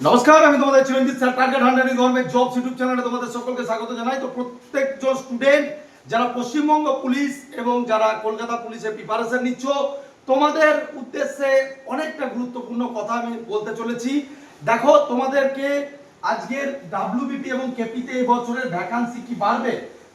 নমস্কার, আমি তোমাদের Chiranjit sir, target hundred government job YouTube চ্যানেলে তোমাদের সকলকে স্বাগত জানাই। তো প্রত্যেকজন স্টুডেন্ট যারা পশ্চিমবঙ্গ পুলিশ এবং যারা কলকাতা পুলিশের প্রিপারেশন নিচ্ছ, তোমাদের উদ্দেশ্যে অনেকটা গুরুত্বপূর্ণ কথা আমি বলতে চলেছি। দেখো, তোমাদেরকে আজকের ডাব্লিউবিপি এবং কেপিতে এই বছরের ভ্যাকান্সি কি বাড়বে?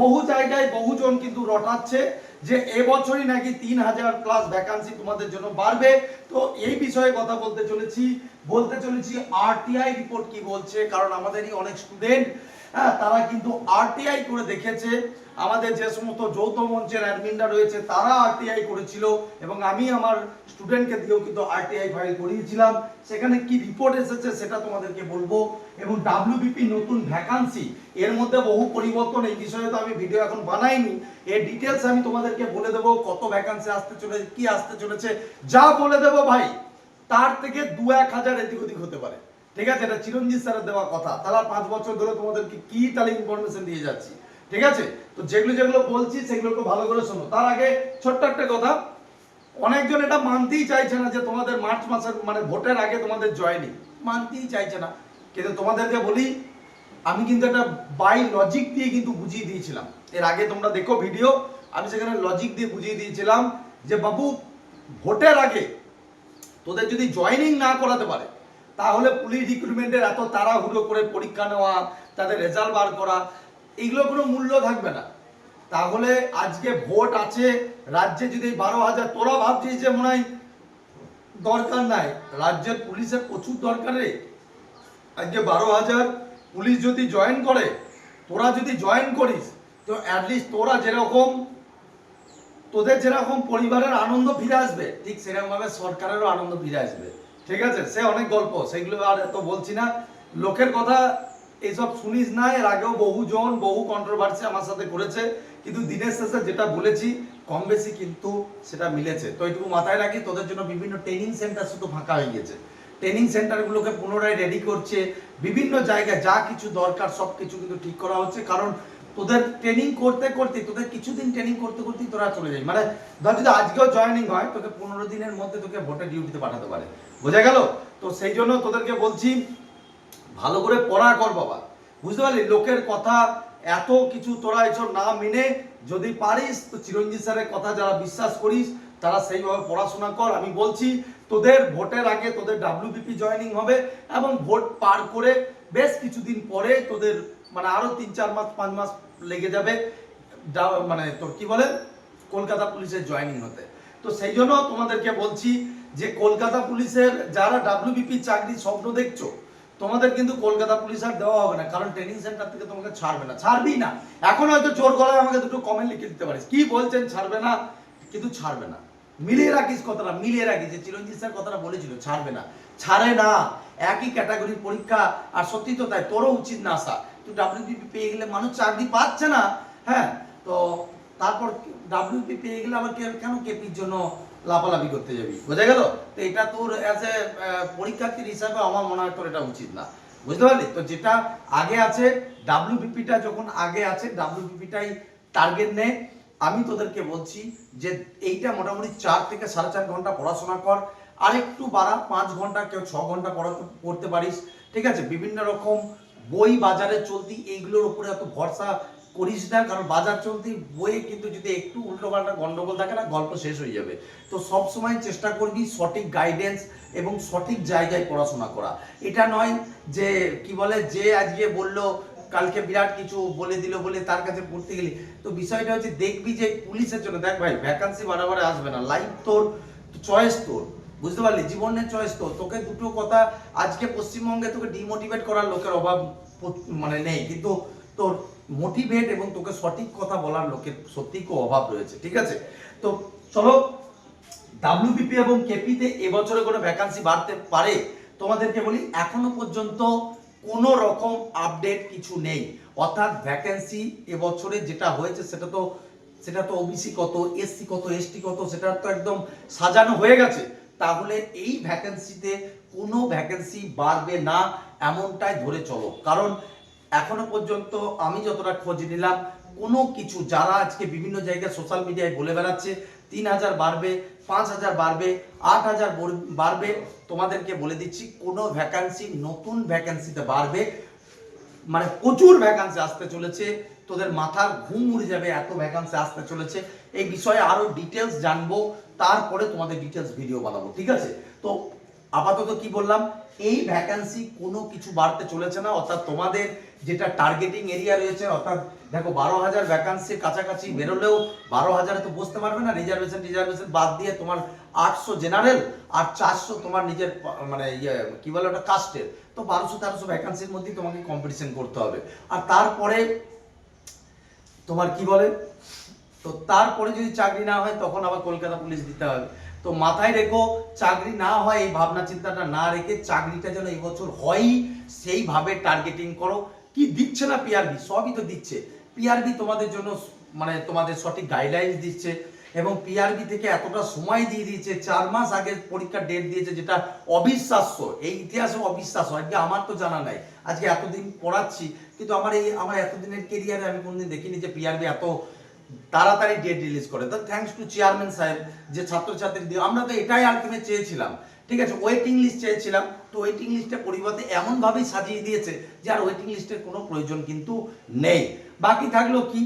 বহু জায়গায় বহুজন কিন্তু রটাচ্ছে। যে এবছরই নাকি তিন হাজার প্লাস ভ্যাকান্সি তোমাদের জন্য বাড়বে। তো এই বিষয়ে কথা বলতে চলেছি। বলতে চলেছি আরটিআই রিপোর্ট কি বলছে? কারণ আমাদেরই অনেক স্টুডেন্ট হ্যাঁ তারা কিন্তু আরটিআই করে দেখেছে। আমাদের যে সমস্ত যৌথ মঞ্চের অ্যাডমিনরা রয়েছে, তারা আরটিআই করেছিল এবং আমি আমার স্টুডেন্টকে দিয়েও কিন্তু আরটিআই ফাইল করিয়েছিলাম। সেখানে কি রিপোর্ট এসেছে সেটা তোমাদেরকে বলব। এবং ডাব্লিউবিপি নতুন ভ্যাকান্সি এর মধ্যে বহু পরিবর্তন, এই বিষয়ে তো আমি ভিডিও এখন বানাইনি। এর ডিটেলস আমি তোমাদেরকে বলে দেবো, কত ভ্যাকান্সি আসতে চলেছে, কি আসতে চলেছে। যা বলে দেবো ভাই, তার থেকে দু এক হাজার এদিক ওদিক হতে পারে। ঠিক আছে, এটা চিরঞ্জিত স্যারের দেওয়া কথা। তারা পাঁচ বছর ধরে তোমাদেরকে কি তাহলে ইনফরমেশন দিয়ে যাচ্ছি? ঠিক আছে? তো যেগুলো যেগুলো বলছি, সেগুলো একটু ভালো করে শোনো। তার আগে ছোট্ট একটা কথা। অনেকজন এটা মানতেই চাইছে না যে তোমাদের মার্চ মাসের মানে ভোটের আগে তোমাদের জয়নিং মানতেই চাইছে না। কিন্তু তোমাদেরকে বলি, আমি কিন্তু একটা বাই লজিক দিয়ে কিন্তু বুঝিয়ে দিয়েছিলাম। এর আগে তোমরা দেখো ভিডিও আমি সেখানে লজিক দিয়ে বুঝিয়ে দিয়েছিলাম যে বাবু, ভোটের আগে তোদের যদি জয়েনিং না করাতে পারে তাহলে পুলিশ রিক্রুটমেন্টের এত তাড়াহুড়ো করে পরীক্ষা নেওয়া, তাদের রেজাল্ট বার করা এগুলো কোনো মূল্য থাকবে না। তাহলে আজকে ভোট আছে, রাজ্যে যদি বারো হাজার, তোরা ভাবছিস যে মনে হয় দরকার নাই। রাজ্যের পুলিশের প্রচুর দরকার আজকে বারো হাজার, পুলিশ যদি জয়েন করে, তোরা যদি জয়েন করিস, তো অ্যাটলিস্ট তোরা যেরকম, তোদের যেরকম পরিবারের আনন্দ ফিরে আসবে, ঠিক সেরকমভাবে সরকারেরও আনন্দ ফিরে আসবে। ঠিক আছে? সে অনেক গল্প, সেগুলো আর এত বলছি না। লোকের কথা এইসব শুনিস না, এর আগেও বহুজন, বহু কন্ট্রোভার্সি আমার সাথে করেছে। কিন্তু দিনের শেষে যেটা বলেছি, কম বেশি কিন্তু সেটা মিলেছে। তো এইটুকু মাথায় রাখি, তোদের জন্য বিভিন্ন ট্রেনিং সেন্টার শুধু ফাঁকা হয়ে গেছে ট্রেনিং সেন্টারগুলোকে পুনরায় রেডি করছে, বিভিন্ন জায়গায় যা কিছু দরকার, সব কিছু কিন্তু ঠিক করা হচ্ছে। কারণ তোদের ট্রেনিং করতে করতে, তোদের কিছুদিন ট্রেনিং করতে করতেই তোরা চলে যাই মানে ধর যদি আজকেও জয়েনিং হয়, তোকে পনেরো দিনের মধ্যে তোকে ভোটের ডিউটিতে পাঠাতে পারে। বোঝা গেল? তো সেই জন্য তোদেরকে বলছি, ভালো করে পড়া কর বাবা। বুঝতে পারলি? লোকের কথা এত কিছু তোরা এসব না মেনে যদি পারিস, তো চিরঞ্জিত স্যারের কথা যারা বিশ্বাস করিস, তারা সেইভাবে পড়াশোনা কর। আমি বলছি, তোদের ভোটের আগে তোদের ডাব্লিউবিপি জয়েনিং হবে এবং ভোট পার করে বেশ কিছুদিন পরে তোদের মানে আরও তিন, চার মাস, পাঁচ মাস লেগে যাবে মানে তোর কি বলে? কলকাতা পুলিশের জয়েনিং হতে। তো সেই জন্য তোমাদেরকে বলছি যে কলকাতা পুলিশের যারা ডাব্লিউবিপি চাকরি স্বপ্ন দেখছ, তোমাদের কিন্তু কলকাতা পুলিশ আর দেওয়া হবে না, কারণ ট্রেনিং সেন্টার থেকে তোমাকে ছাড়বে না। ছাড়বি না। এখন হয়তো চোর গলায় আমাকে দুটো কমেন্ট লিখে দিতে পারিস। কি বলছেন, ছাড়বে না? কিন্তু ছাড়বে না। মিলিয়ে রাখিস কথাটা, মিলিয়ে রাখিস। যে চিরঞ্জিত স্যার কথাটা বলেছিল, ছাড়বে না। ছাড়ে না। একই ক্যাটাগরির পরীক্ষা, আর সত্যি তো তাই, তোরও উচিত না আসা। তুই ডাব্লিউবিপি পেয়ে গেলে মানুষ চাকরি পাচ্ছে না। হ্যাঁ তো তারপর ডাব্লিউপি পেয়ে গেলে আবার কেন কেপির জন্য লাফালাফি করতে যাবি। বোঝা গেল? তো এটা তোর অ্যাজ এ পরীক্ষার্থীর হিসাবে আমার মনে হয় তোর এটা উচিত না। বুঝতে পারলি? তো যেটা আগে আছে ডাব্লিউবিপিটা যখন আগে আছে ডাব্লিউবিপিটাই টার্গেট নে। আমি তোদেরকে বলছি যে এইটা মোটামুটি চার থেকে সাড়ে চার ঘণ্টা পড়াশোনা কর। আর একটু বাড়া, পাঁচ ঘণ্টা কেউ ছ ঘণ্টা পড়াতে করতে পারিস। ঠিক আছে? বিভিন্ন রকম বই বাজারে চলতি এইগুলোর উপরে এত ভরসা করিস না, কারণ বাজার চলতি বইয়ে কিন্তু যদি একটু উল্টো পাল্টা গন্ডগোল থাকে না, গল্প শেষ হয়ে যাবে। তো সব সময় চেষ্টা করবি সঠিক গাইডেন্স এবং সঠিক জায়গায় পড়াশোনা করা। এটা নয় যে, কি বলে, যে আজকে বলল, কালকে বিরাট কিছু বলে দিল বলে তার কাছে পড়তে গেলি। তো বিষয়টা হচ্ছে দেখবি যে পুলিশের জন্য, দেখ ভাই ভ্যাকান্সি বাড়াবাড়ে আসবে না। লাইফ তোর চয়েস তোর, বুঝতে পারলি? জীবনের চয়েস তো তোকে দুটো কথা আজকে পশ্চিমবঙ্গে তোকে ডিমোটিভেট করার লোকের অভাব মানে নেই। কিন্তু তোর মোটিভেট এবং তোকে সঠিক কথা বলার লোকের সত্যি খুব অভাব রয়েছে, ঠিক আছে? তো চলো ডাব্লিউবিপি এবং কেপিতে এবছরে কোনো ভ্যাকান্সি বাড়তে পারে, তোমাদেরকে বলি, এখনও পর্যন্ত কোনো রকম আপডেট কিছু নেই। অর্থাৎ ভ্যাকেন্সি এবছরে যেটা হয়েছে, সেটা তো সেটা তো ওবিসি কত এসসি কত এসটি কত, সেটা তো একদম সাজানো হয়ে গেছে। তাহলে এই ভ্যাকেন্সিতে কোনো ভ্যাকেন্সি বাড়বে না, এমনটাই ধরে চলো। কারণ এখনও পর্যন্ত আমি যতটা খোঁজ নিলাম, কোনো কিছু যারা আজকে বিভিন্ন জায়গায় সোশ্যাল মিডিয়ায় বলে বেড়াচ্ছে, তিন হাজার বাড়বে, পাঁচ হাজার বাড়বে, আট হাজার বাড়বে, তোমাদেরকে বলে দিচ্ছি, কোনো ভ্যাকান্সি নতুন ভ্যাকান্সিতে বাড়বে। মানে প্রচুর ভ্যাকান্সি আসতে চলেছে, তোদের মাথার ঘুম উড়ে যাবে এত ভ্যাকান্সি আসতে চলেছে। এই বিষয়ে আরও ডিটেলস জানব, তারপরে তোমাদের ডিটেলস ভিডিও বানাবো, ঠিক আছে? তো আপাতত কি বললাম, এই ভ্যাকান্সি কোনো কিছু বাড়তে চলেছে না, অর্থাৎ তোমাদের যেটা টার্গেটিং এরিয়া রয়েছে, অর্থাৎ দেখো বারো হাজার ভ্যাকান্সির কাছাকাছি বেরোলেও বারো হাজারে তো বসতে পারবে না রিজার্ভেশন রিজার্ভেশন বাদ দিয়ে তোমার আটশো জেনারেল আর চারশো তোমার নিজের মানে ইয়ে কী বলে ওটা কাস্টের তো বারোশো তেরোশো ভ্যাকান্সির মধ্যেই তোমাকে কম্পিটিশন করতে হবে। আর তারপরে তোমার কি বলে, তো তারপরে যদি চাকরি না হয়, তখন আবার কলকাতা পুলিশ দিতে হবে। তো মাথায় রেখো, চাকরি না হয়, এই ভাবনা চিন্তাটা না রেখে চাকরিটা যেন এই বছর হয়ই, সেইভাবে টার্গেটিং করো। কি দিচ্ছে না পিআরবি সবই তো দিচ্ছে। পিআরবি তোমাদের জন্য মানে তোমাদের সঠিক গাইডলাইন্স দিচ্ছে এবং পিআরবি থেকে এতটা সময় দিয়ে দিয়েছে, চার মাস আগে পরীক্ষার ডেট দিয়েছে যেটা অবিশ্বাস্য, এই ইতিহাসে অবিশ্বাস্য, আজকে আমার তো জানা নাই। আজকে এতদিন পড়াচ্ছি, কিন্তু আমার এই, আমার এতদিনের কেরিয়ারে আমি কোনদিন দেখিনি যে পিআরবি এত তাড়াতাড়ি ডেট রিলিজ করে। তো থ্যাঙ্কস টু চেয়ারম্যান সাহেব যে ছাত্রছাত্রী দিয়ে, আমরা তো এটাই আলটিমেট চেয়েছিলাম। ঠিক আছে ওয়েটিং লিস্ট চেয়েছিলাম। তো ওয়েটিং লিস্টের পরিবর্তে এমনভাবেই সাজিয়ে দিয়েছে যে আর ওয়েটিং লিস্টের কোনো প্রয়োজন কিন্তু নেই। বাকি থাকল কি?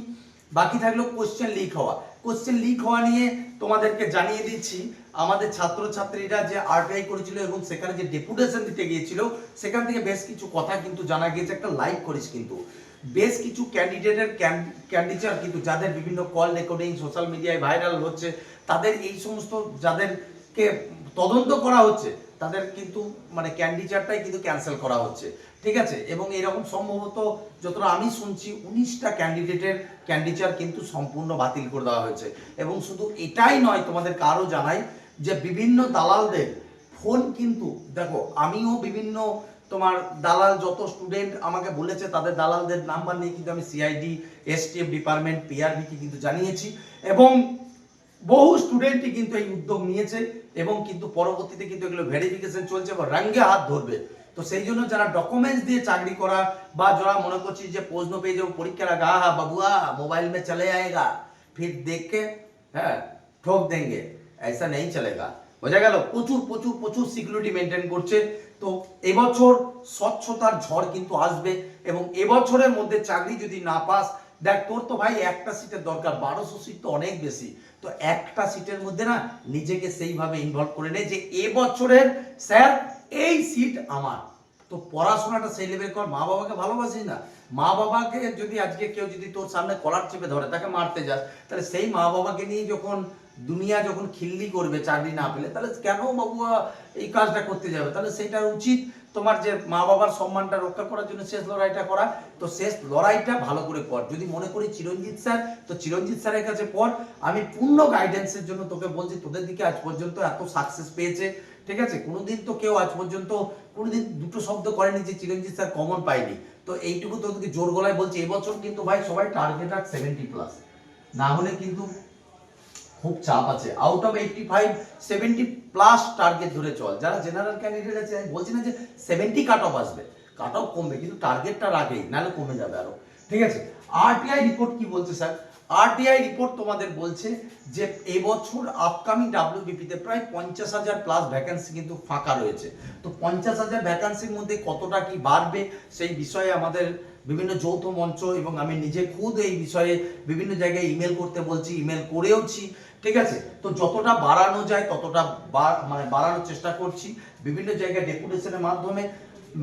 বাকি থাকল কোশ্চেন লিক হওয়া। কোশ্চেন লিক হওয়া নিয়ে তোমাদেরকে জানিয়ে দিচ্ছি, আমাদের ছাত্রছাত্রীরা যে আরটিআই করেছিল এবং সেখানে যে ডেপুটেশন দিতে গিয়েছিল, সেখান থেকে বেশ কিছু কথা কিন্তু জানা গিয়েছে। একটা লাইভ করিস কিন্তু। বেশ কিছু ক্যান্ডিডেটের ক্যান্ডিচার কিন্তু যাদের বিভিন্ন কল রেকর্ডিং সোশ্যাল মিডিয়ায় ভাইরাল হচ্ছে, তাদের এই সমস্ত যাদেরকে তদন্ত করা হচ্ছে, তাদের কিন্তু মানে ক্যান্ডিচারটাই কিন্তু ক্যান্সেল করা হচ্ছে। ঠিক আছে? এবং এরকম সম্ভবত যতটা আমি শুনছি, উনিশটা ক্যান্ডিডেটের ক্যান্ডিচার কিন্তু সম্পূর্ণ বাতিল করে দেওয়া হয়েছে। এবং শুধু এটাই নয় তোমাদের আরও জানাই যে বিভিন্ন দালালদের ফোন কিন্তু, দেখো, আমিও বিভিন্ন তোমার দালাল যত স্টুডেন্ট আমাকে বলেছে, তাদের দালালদের নাম্বার নিয়ে কিন্তু আমি সিআইডি এসটিএফ ডিপার্টমেন্ট পিআরবিকে কিন্তু জানিয়েছি। এবং বহু স্টুডেন্টই কিন্তু এই উদ্যোগ নিয়েছে এবং কিন্তু পরবর্তীতে কিন্তু এগুলো ভেরিফিকেশন চলছে এবং রাঙ্গে হাত ধরবে। তো সেই জন্য যারা ডকুমেন্টস দিয়ে চাকরি করা বা যারা মনে করছি যে প্রশ্ন পেয়ে যাব, পরীক্ষার গা হা বাবুয়া মোবাইল মে চলে আয়েগা, ফির দেখে হ্যাঁ ঠোক দেন ऐसा নেই চলেগা। বোঝা গেল, প্রচুর প্রচুর প্রচুর সিকিউরিটি মেনটেন করছে। তো এবছর স্বচ্ছতার ঝড় কিন্তু আসবে এবং এবছরের মধ্যে চাকরি যদি না পাস, দেখ, তোর তো ভাই একটা সিটের দরকার, বারোশো সিট তো অনেক বেশি। তো একটা সিটের মধ্যে না নিজেকে সেইভাবে ইনভলভ করে নে যে এবছরের, স্যার, এই সিট আমার। তো পড়াশোনাটা সেই লেভেল কর, মা বাবাকে ভালোবাসিস না? মা বাবাকে যদি আজকে কেউ যদি তোর সামনে কলার চেপে ধরে, তাকে মারতে যাস, তাহলে সেই মা বাবাকে নিয়ে যখন দুনিয়া যখন খিল্লি করবে, চাকরি না পেলে, তাহলে কেন বাবুয়া এই কাজটা করতে যাবে? তাহলে সেটা উচিত তোমার যে মা বাবার সম্মানটা রক্ষা করার জন্য শেষ লড়াইটা করা। তো শেষ লড়াইটা ভালো করে কর। যদি মনে করি চিরঞ্জিত স্যার, তো চিরঞ্জিত স্যারের কাছে পর। আমি পূর্ণ গাইডেন্সের জন্য তোকে বলছি, তোদের দিকে আজ পর্যন্ত এত সাকসেস পেয়েছে, ঠিক আছে? কোনোদিন তো কেউ আজ পর্যন্ত, কোনোদিন দুটো শব্দ করেনি যে চিরঞ্জিত স্যার কমন পাইনি তো এইটুকু তোদেরকে জোর গলায় বলছি, এবছর কিন্তু ভাই সবাই টার্গেট আর সেভেন্টি প্লাস না হলে কিন্তু খুব চাপ আছে। Out of eighty five seventy plus target ধরে চল। যারা জেনারেল ক্যান্ডিডেট আছে, আমি বলছি না যে সেভেন্টি কাট অফ আসবে। কাট অফ কমবে, কিন্তু টার্গেটটা আগেই, নাহলে কমে যাবে আরও। ঠিক আছে? আরটিআই রিপোর্ট কি বলছে স্যার আরটিআই রিপোর্ট তোমাদের বলছে যে এবছর আপকামিং ডাব্লিউবিপিতে প্রায় পঞ্চাশ হাজার প্লাস ভ্যাকান্সি কিন্তু ফাঁকা রয়েছে। তো পঞ্চাশ হাজার ভ্যাকান্সির মধ্যে কতটা কি বাড়বে, সেই বিষয়ে আমাদের বিভিন্ন যৌথ মঞ্চ এবং আমি নিজে খুদ এই বিষয়ে বিভিন্ন জায়গায় ইমেল করতে বলছি ইমেল করেওছি, ঠিক আছে? তো যতটা বাড়ানো যায় ততটা মানে বাড়ানোর চেষ্টা করছি। বিভিন্ন জায়গায় ডেপুটেশনের মাধ্যমে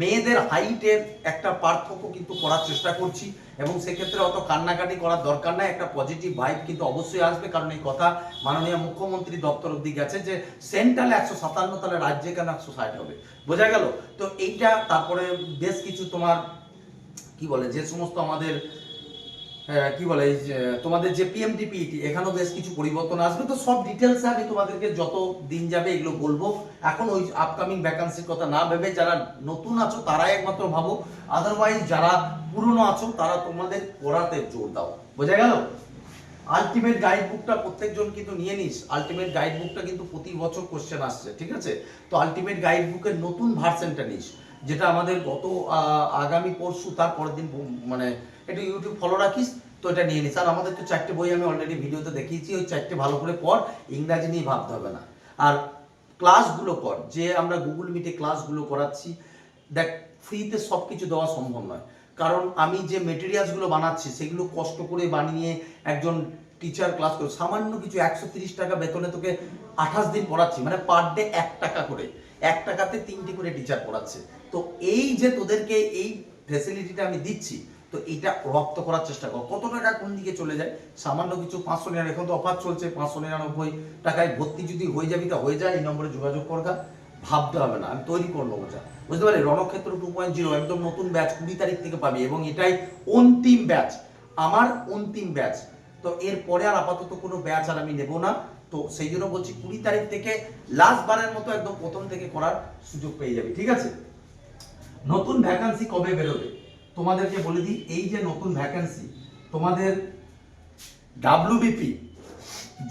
মেয়েদের হাইটের একটা পার্থক্য কিন্তু করার চেষ্টা করছি এবং সেক্ষেত্রে অত কান্নাকাটি করার দরকার নাই, একটা পজিটিভ ভাইব কিন্তু অবশ্যই আসবে। কারণ এই কথা মাননীয় মুখ্যমন্ত্রী দপ্তর অব্দি গেছে যে সেন্ট্রালে একশো সাতান্ন তাহলে রাজ্যে কেন একশো ষাট হবে? বোঝা গেল? তো এইটা তারপরে বেশ কিছু তোমার কি বলে, যে সমস্ত আমাদের কি বলে তোমাদের যে পিএমডিপিইটি এখানেও বেশ কিছু পরিবর্তন আসবে। তো সব ডিটেলসে আমি তোমাদেরকে যত দিন যাবে এগুলো বলব। এখন ওই আপকামিং ভ্যাকান্সির কথা না ভেবে যারা নতুন আছো, তারাই একমাত্র ভাবো। আদারওয়াইজ যারা পুরনো আছো, তারা তোমাদের পড়াতে জোর দাও। বোঝা গেল? আলটিমেট গাইড বুকটা প্রত্যেকজন কিন্তু নিয়ে নিস। আলটিমেট গাইড বুকটা কিন্তু প্রতি বছর কোশ্চেন আসছে, ঠিক আছে? তো আলটিমেট গাইড বুকের নতুন ভার্সনটা নিস, যেটা আমাদের গত আগামী পরশু তার পরের দিন মানে একটু ইউটিউব ফলো রাখিস, তো এটা নিয়ে নিস। আর আমাদের তো চারটে বই আমি অলরেডি ভিডিওতে দেখিয়েছি, ওই চারটে ভালো করে পড়, ইংরাজি নিয়ে ভাবতে হবে না। আর ক্লাসগুলো কর যে আমরা গুগল মিটে ক্লাসগুলো করাচ্ছি, দেখ ফ্রিতে সব কিছু দেওয়া সম্ভব নয়। কারণ আমি যে মেটেরিয়ালসগুলো বানাচ্ছি, সেগুলো কষ্ট করে বানিয়ে একজন টিচার ক্লাস করে, সামান্য কিছু একশো তিরিশ টাকা বেতনে তোকে আঠাশ দিন পড়াচ্ছি মানে পার ডে এক টাকা করে, এক টাকাতে তিনটি করে টিচার পড়াচ্ছে। তো এই যে তোদেরকে এই ফেসিলিটিটা আমি দিচ্ছি, তো এটা রপ্ত করার চেষ্টা কর। কত টাকা কোন দিকে চলে যায়? সামান্য কিছু পাঁচশো নিরানব্বই, এখন তো অফার চলছে, পাঁচশো নিরানব্বই টাকায় ভর্তি যদি হয়ে যাবি, তা হয়ে যায়, এই নম্বরে যোগাযোগ করগা ভাবতে হবে না, আমি তৈরি করব ওটা। বুঝতে পারি রণক্ষেত্র টু পয়েন্ট জিরো একদম নতুন ব্যাচ কুড়ি তারিখ থেকে পাবি এবং এটাই অন্তিম ব্যাচ আমার অন্তিম ব্যাচ তো এরপরে আর আপাতত কোনো ব্যাচ আর আমি নেব না। তো সেই জন্য বলছি কুড়ি তারিখ থেকে লাস্ট বারের মতো একদম প্রথম থেকে করার সুযোগ পেয়ে যাবে, ঠিক আছে? নতুন ভ্যাকান্সি কবে বেরোবে? তোমাদেরকে বলে দিই, এই যে নতুন ভ্যাকান্সি তোমাদের ডাব্লিউবিপি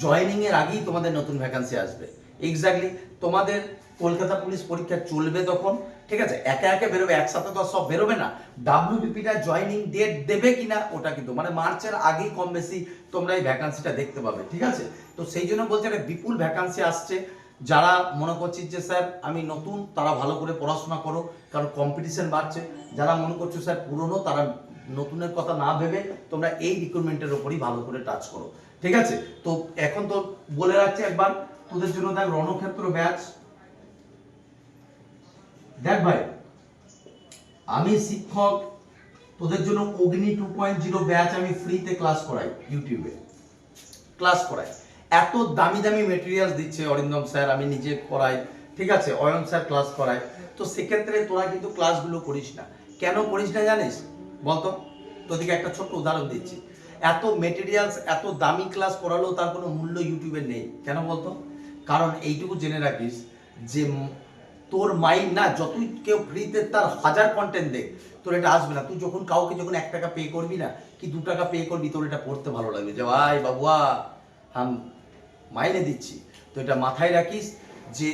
জয়েনিং এর আগেই তোমাদের নতুন ভ্যাকান্সি আসবে। এক্স্যাক্টলি তোমাদের কলকাতা পুলিশ পরীক্ষা চলবে তখন, ঠিক আছে? একে একে বেরোবে একসাথে তো সব বেরোবে না। ডাব্লিউবিপিটা জয়েনিং ডেট দেবে কিনা, ওটা কিন্তু মানে মার্চের আগেই কম বেশি তোমরা এই ভ্যাকান্সিটা দেখতে পাবে, ঠিক আছে? তো সেই জন্য বলছে, একটা বিপুল ভ্যাকান্সি আসছে। যারা মনে করছিস যে, স্যার, আমি নতুন, তারা ভালো করে পড়াশোনা করো, কারণ কম্পিটিশন বাড়ছে। যারা মনে করছ, স্যার, পুরনো, তারা নতুনের কথা না ভেবে তোমরা এই রিক্রুটমেন্টের ওপরই ভালো করে টাচ করো, ঠিক আছে? তো এখন তো বলে রাখছি একবার তোদের জন্য দেখ রণক্ষেত্র ব্যাচ দেখ ভাই, আমি শিক্ষক, তোদের জন্য অগ্নি টু পয়েন্ট জিরো ব্যাচ আমি ফ্রিতে ক্লাস করাই ইউটিউবে ক্লাস করাই। এত দামি দামি মেটেরিয়ালস দিচ্ছে অরিন্দম স্যার আমি নিজে করাই। ঠিক আছে, অয়ন স্যার ক্লাস করাই তো সেক্ষেত্রে তোরা কিন্তু ক্লাসগুলো করিস না। কেন করিস না জানিস? বলতো, তোদেরকে একটা ছোট্ট উদাহরণ দিচ্ছি। এত মেটেরিয়ালস এত দামি ক্লাস করালেও তার কোনো মূল্য ইউটিউবে নেই। কেন বলতো? কারণ এইটুকু জেনে রাখিস যে তোর মাইন্ড না, যতই কেউ ফ্রিতে তার হাজার কন্টেন্ট দেখ, তোর এটা আসবে না। তুই যখন কাউকে যখন এক টাকা পে করবি না, কি দু টাকা পে করবি, তোর এটা পড়তে ভালো লাগবে। যে, ভাই বাবুয়া হাম মাইনে দিচ্ছি। তো এটা মাথায় রাখিস যে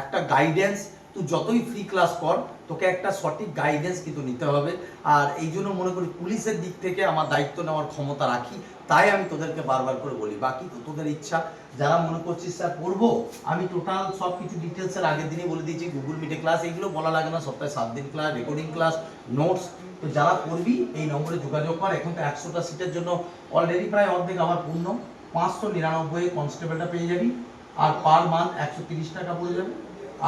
একটা গাইডেন্স তুই যতই ফ্রি ক্লাস কর, তোকে একটা সঠিক গাইডেন্স কিন্তু নিতে হবে। আর এই জন্য মনে করি পুলিশের দিক থেকে আমার দায়িত্ব নেওয়ার ক্ষমতা রাখি। তাই আমি তোদেরকে বারবার করে বলি, বাকি তো তোদের ইচ্ছা। যারা মনে করছিস স্যার পড়ব আমি টোটাল সব কিছু ডিটেলসের আগের দিনই বলে দিয়েছি গুগল মিটে ক্লাস এইগুলো বলা লাগে না, সপ্তাহে সাত দিন ক্লাস রেকর্ডিং ক্লাস নোটস তো যারা পড়বি এই নম্বরে যোগাযোগ কর, এখন তো একশোটা সিটের জন্য অলরেডি প্রায় অর্ধেক আমার পূর্ণ। পাঁচশো নিরানব্বই কনস্টেবলটা পেয়ে যাবি। আর পার মান্থ একশো তিরিশ টাকা পড়ে যাবে।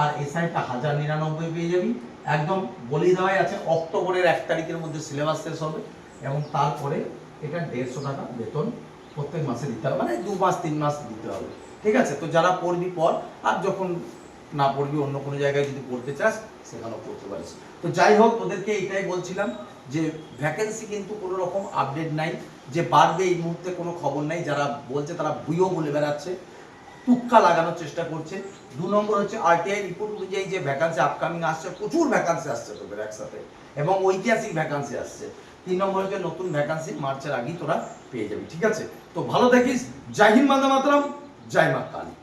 আর এসআইটা হাজার নিরানব্বই পেয়ে যাবি। একদম বলে দেওয়াই আছে, অক্টোবরের এক তারিখের মধ্যে সিলেবাস শেষ হবে এবং তারপরে এটা দেড়শো টাকা বেতন প্রত্যেক মাসে দিতে হবে। মানে দু মাস, তিন মাস দিতে হবে। ঠিক আছে? তো যারা পড়বি পর আর যখন না পড়বি, অন্য কোনো জায়গায় যদি পড়তে চাস, সেখানেও পড়তে পারিস। তো যাই হোক, তোদেরকে এটাই বলছিলাম যে ভ্যাকেন্সি কিন্তু কোনো রকম আপডেট নাই, যে বাড়বে এই মুহূর্তে কোনো খবর নাই। যারা বলছে তারা বুইও বলে বেড়াচ্ছে। টুক্কা লাগানোর চেষ্টা করছে। দু নম্বর হচ্ছে আরটিআই রিপোর্ট অনুযায়ী যে ভ্যাকান্সি আপকামিং আসছে, প্রচুর ভ্যাকান্সি আসছে তোদের একসাথে। এবং ঐতিহাসিক ভ্যাকান্সি আসছে। তিন নম্বর হচ্ছে নতুন ভ্যাকান্সি মার্চের আগেই তোরা পেয়ে যাবি, ঠিক আছে? তো ভালো দেখিস। জাহিন মাতরাম মাতরম, জয় মা কালী।